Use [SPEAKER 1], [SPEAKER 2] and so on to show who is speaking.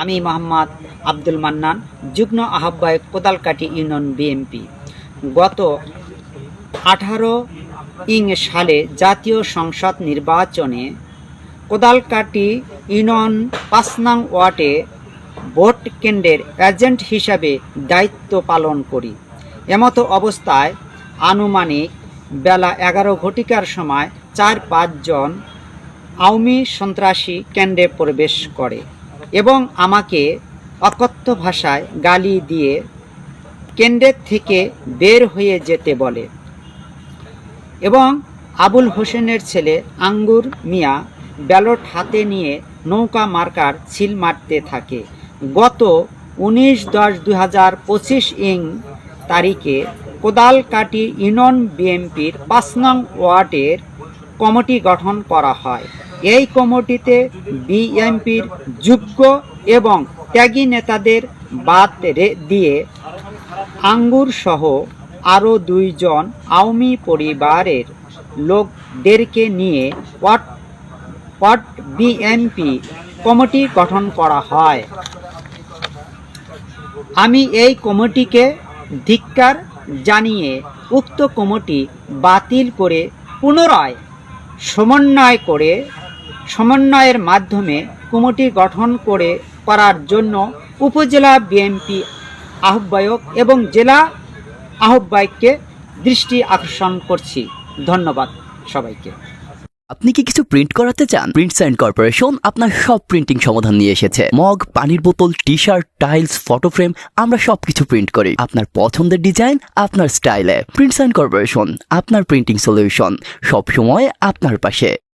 [SPEAKER 1] আমি মোহাম্মদ আব্দুল মান্নান, যুগ্ম আহ্বায়ক কোদালকাটি ইউনিয়ন বিএমপি গত আঠারো ইং সালে জাতীয় সংসদ নির্বাচনে কোদালকাটি ইউনিয়ন পাঁচ ওয়ার্ডে ভোট কেন্দ্রের এজেন্ট হিসাবে দায়িত্ব পালন করি। এমতো অবস্থায় আনুমানিক বেলা এগারো ঘটিকার সময় চার পাঁচজন আওয়ামী সন্ত্রাসী কেন্দ্রে প্রবেশ করে। এবং আমাকে অকথ্য ভাষায় গালি দিয়ে কেন্দ্রের থেকে বের হয়ে যেতে বলে। এবং আবুল হোসেনের ছেলে আঙ্গুর মিয়া ব্যালট হাতে নিয়ে নৌকা মার্কার ছিল মারতে থাকে। গত উনিশ দশ দু হাজার পঁচিশ ইং তারিখে কোদালকাটি ইউনিয়ন বিএমপির পাঁচ নং ওয়ার্ডের কমিটি গঠন করা হয়। এই কমিটিতে বিএমপির যোগ্য এবং ত্যাগী নেতাদের বাদ দিয়ে আঙ্গুর সহ আরও দুইজন আওয়ামী পরিবারের লোকদেরকে নিয়ে ওয়ার্ড ওয়ার্ড বিএমপি কমিটি গঠন করা হয়। আমি এই কমিটিকে ধিক্কার জানিয়ে উক্ত কমিটি বাতিল করে পুনরায় সমন্বয় করে সমন্বয়ের মাধ্যমে কমিটি গঠন করে করার জন্য উপজেলা বিএনপি আহ্বায়ক এবং জেলা আহ্বায়ককে দৃষ্টি আকর্ষণ করছি। ধন্যবাদ সবাইকে।
[SPEAKER 2] আপনি কি কিছু প্রিন্ট করাতে চান? প্রিন্ট সাইন কর্পোরেশন আপনার সব প্রিন্টিং সমাধান নিয়ে এসেছে। মগ, পানির বোতল T shirt tiles photo frame আমরা সব কিছু প্রিন্ট করি। আপনার পছন্দের ডিজাইন আপনার স্টাইলে প্রিন্ট সাইন কর্পোরেশন আপনার প্রিন্টিং সলিউশন সব সময় আপনার পাশে।